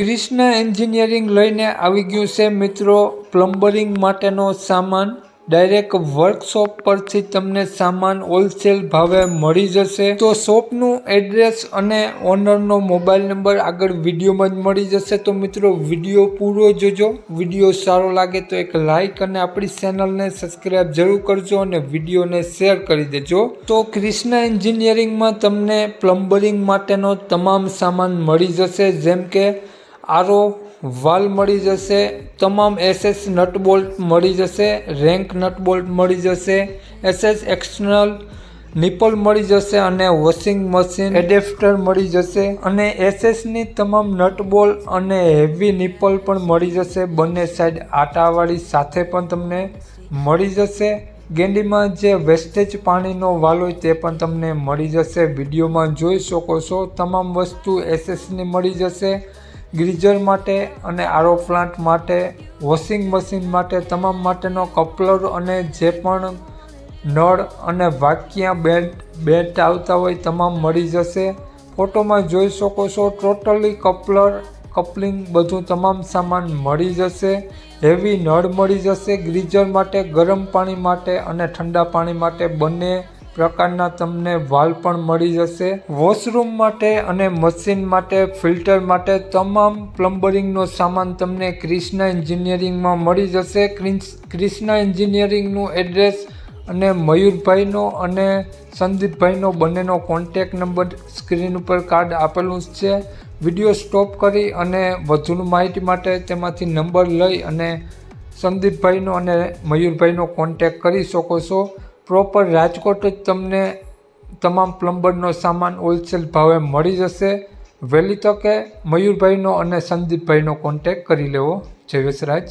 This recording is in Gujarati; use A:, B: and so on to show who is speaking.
A: ક્રિષ્ના એન્જિનિયરિંગ લઈને આવી ગયું છે મિત્રો પ્લમ્બરિંગ માટેનો સામાન. ડાયરેક્ટ વર્કશોપ પરથી તમને સામાન હોલસેલ ભાવે મળી જશે. તો શોપનું એડ્રેસ અને ઓનરનો મોબાઈલ નંબર આગળ વિડીયોમાં જ મળી જશે. તો મિત્રો વીડિયો પૂરો જોજો. વીડિયો સારો લાગે તો એક લાઈક અને આપણી ચેનલને સબસ્ક્રાઈબ જરૂર કરજો અને વિડીયોને શેર કરી દેજો. તો ક્રિષ્ના એન્જિનિયરિંગમાં તમને પ્લમ્બરિંગ માટેનો તમામ સામાન મળી જશે. જેમ કે આરો વાલ મળી જશે, તમામ એસએસ નટ બોલ્ટ મળી જશે, રેન્ક નટ બોલ્ટ મળી જશે, એસએસ એક્સટર્નલ નિપલ મળી જશે અને વોશિંગ મશીન એડેપ્ટર મળી જશે અને એસએસની તમામ નટ બોલ અને હેવી નિપલ પણ મળી જશે. બંને સાઈડ આટાવાળી સાથે પણ તમને મળી જશે. ગેંડીમાં જે વેસ્ટેજ પાણીનો વાલ હોય તે પણ તમને મળી જશે. વિડીયોમાં જોઈ શકો છો. તમામ વસ્તુ એસએસની મળી જશે. ગ્રીઝર માટે અને આરો પ્લાન્ટ માટે, વોશિંગ મશીન માટે તમામ માટેનો કપલર અને જે પણ નળ અને વાક્યા બેટ બેટ આવતા હોય તમામ મળી જશે. ફોટોમાં જોઈ શકો છો, ટોટલી કપલર, કપલિંગ બધું તમામ સામાન મળી જશે. હેવી નળ મળી જશે ગ્રીઝર માટે, ગરમ પાણી માટે અને ઠંડા પાણી માટે બંને પ્રકારના તમને વાલ પણ મળી જશે. વોશરૂમ માટે અને મશીન માટે, ફિલ્ટર માટે તમામ પ્લમ્બરિંગનો સામાન તમને ક્રિષ્ના એન્જિનિયરિંગમાં મળી જશે. ક્રિષ્ના એન્જિનિયરિંગનું એડ્રેસ અને મયુરભાઈનો અને સંદીપભાઈનો બંનેનો કોન્ટેક નંબર સ્ક્રીન ઉપર કાર્ડ આપેલું છે. વીડિયો સ્ટોપ કરી અને વધુનું માહિતી માટે તેમાંથી નંબર લઈ અને સંદીપભાઈનો અને મયુરભાઈનો કોન્ટેક કરી શકો છો. પ્રોપર રાજકોટ જ તમને તમામ પ્લમ્બરનો સામાન હોલસેલ ભાવે મળી જશે. વહેલી તકે મયુરભાઈનો અને સંદીપભાઈનો કોન્ટેક કરી લેવો. જય વસરાજ.